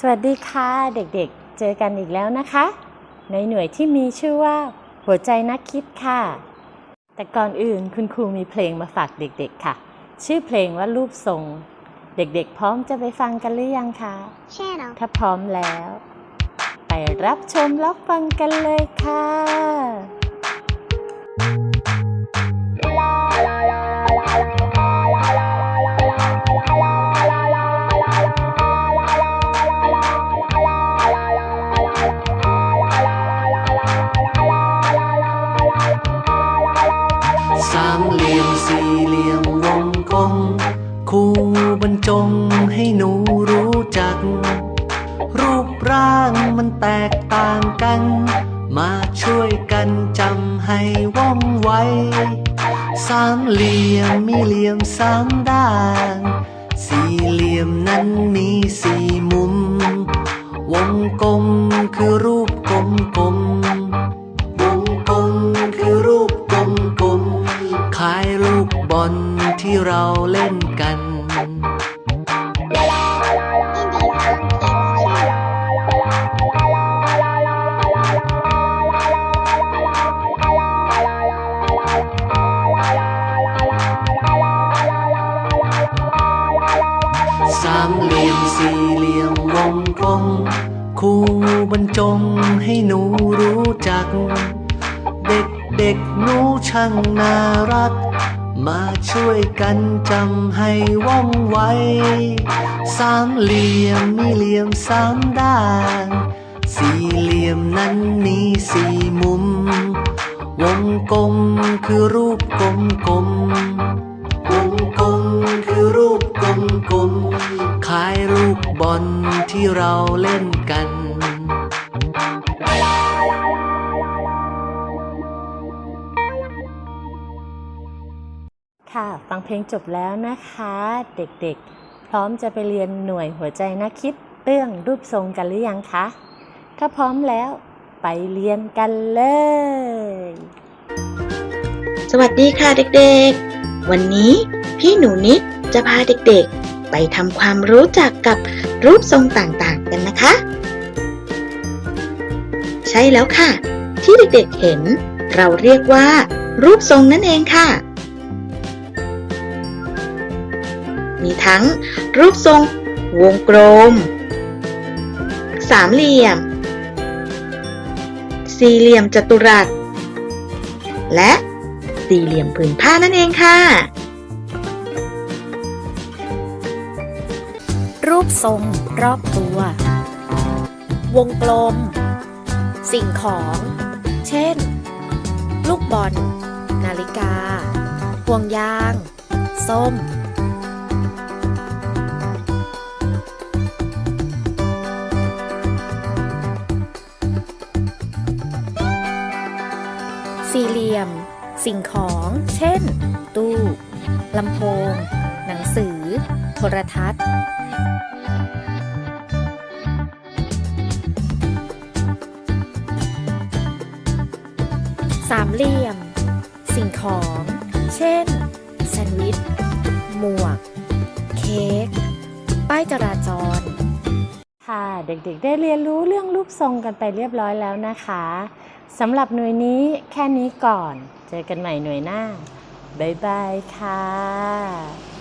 สวัสดีค่ะเด็กๆ เจอกันอีกแล้วนะคะ ในหน่วยที่มีชื่อว่า หัวใจนักคิดค่ะ แต่ก่อนอื่นคุณครูมีเพลงมาฝากเด็กๆค่ะ ชื่อเพลงว่ารูปทรง เด็กๆ พร้อมจะไปฟังกันหรือยังคะ Channel. ถ้าพร้อมแล้ว ไปรับชมรับฟังกันเลยค่ะามเหลี่ยมสี่เหลี่ยมวงกลมครูบรรจงให้หนูรู้จัก รูปร่างมันแตกต่างกัน มาช่วยกันจำให้ว่องไวสามเหลี่ยมมีเหลี่ยมสามด้าน สี่เหลี่ยมนั้นมีสี่ เราเล่นกัน สามเหลี่ยมสี่เหลี่ยมวงกลมครูบรรจงให้หนูรู้จัก เด็กเด็กหนูช่างน่ารัก มาช่วยกันจำให้ว่องไว สามเหลี่ยมมีเหลี่ยมสามด้าน สี่เหลี่ยมนั้นมีสี่มุม วงกลมคือรูปกลมกลมวงกลมคือรูปกลมกลมคล้ายลูกบอลที่เราเล่นกัน ค่ะฟังเพลงจบแล้วนะคะ เด็กๆ พร้อมจะไปเรียนหน่วยหัวใจนักคิดเรื่องรูปทรงกันหรือยังคะถ้าพร้อมแล้วไปเรียนกันเลย สวัสดีค่ะเด็กๆ วันนี้พี่หนูนิดจะพาเด็กๆ ไปทำความรู้จักกับรูปทรงต่างๆกันนะคะ ใช่แล้วค่ะ ที่เด็กๆเห็น เราเรียกว่า รูปทรงนั่นเองค่ะ มีทั้ง รูปทรง วงกลม สามเหลี่ยม สี่เหลี่ยมจัตุรัส และสี่เหลี่ยมผืนผ้านั่นเองค่ะ รูปทรงรอบตัว วงกลม สิ่งของ เช่น ลูกบอล นาฬิกาห่วงยาง ส้ม สี่เหลี่ยม สิ่งของ เช่น ตู้ลำโพง หนังสือ โทรทัศน์สามเหลี่ยม สิ่งของ เช่น แซนด์วิช หมวก เค้ก ป้ายจราจร ค่ะ เด็กๆ ได้เรียนรู้เรื่องรูปทรงกันไปเรียบร้อยแล้วนะคะ สำหรับหน่วยนี้แค่นี้ก่อน เจอกันใหม่หน่วยหน้า บ๊ายบายค่ะ